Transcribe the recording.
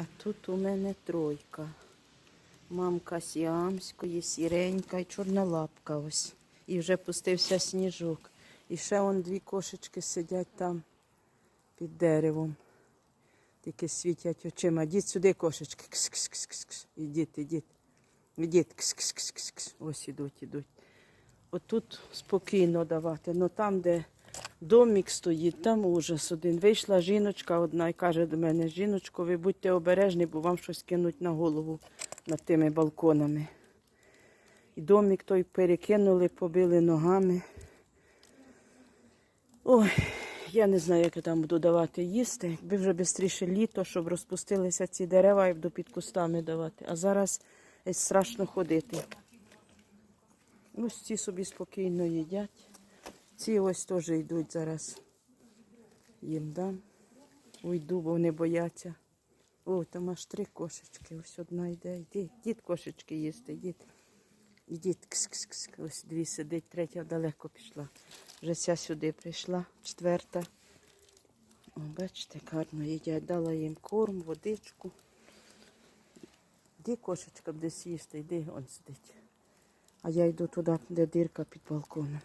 А тут у мене тройка. Мамка сіамської, сіренька і чорна лапка ось. І вже пустився сніжок. І ще вон дві кошечки сидять там під деревом. Тільки світять очима. Діть сюди, кошечки. Кс-кс-кс-кс. Ідіть, ідіть. Ідіть. Кс-кс-кс-кс. Ось ідуть, ідуть. Отут спокійно давати. Ну там, де домик стоїть, там ужас один. Вийшла жіночка одна і каже до мене, жіночко, ви будьте обережні, бо вам щось кинуть на голову над тими балконами. І домик той перекинули, побили ногами. Ой, я не знаю, як я там буду давати їсти. Якби вже швидше літо, щоб розпустилися ці дерева і буду під кустами давати. А зараз страшно ходити. Ось ці собі спокійно їдять. Ці ось теж йдуть зараз. Їм дам. Уйду, бо вони бояться. О, там аж три кошечки. Ось одна йде. Йдіть, йдіть кошечки їсти, йдіть. Йдіть, кс-кс-кс. Ось дві сидить, третя далеко пішла. Вже ця сюди прийшла, четверта. О, бачите, гарно їдять. Дала їм корм, водичку. Йди, кошечка, десь їсти, йди, он сидить. А я йду туди, де дирка під балконом.